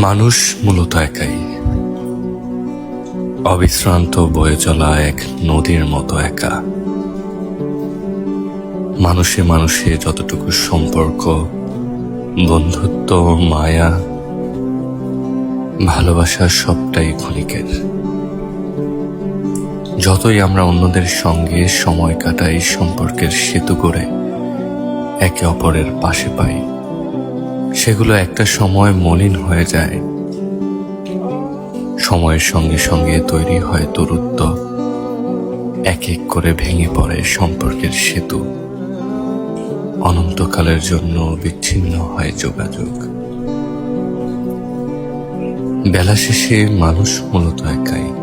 মানুষ মূলত একাই। অবিশ্রান্ত বয়ে চলা এক নদীর মতো একা। মানুষে মানুষে যতটুকু সম্পর্ক, বন্ধুত্ব মায়া, ভালোবাসা সবটাই ক্ষণিকের। যতই আমরা অন্যদের সঙ্গে সময় কাটাই, সম্পর্কের সেতু করে একে অপরের পাশে পাই। সেগুলো একটা সময় মলিন হয়ে যায়। সময়ের সঙ্গে সঙ্গে তৈরি হয় দূরত্ব। এক এক করে ভেঙে পড়ে সম্পর্কের সেতু। অনন্তকালের জন্য বিচ্ছিন্ন হয় যোগাযোগ। বেলা শেষে মানুষ মূলত একাই।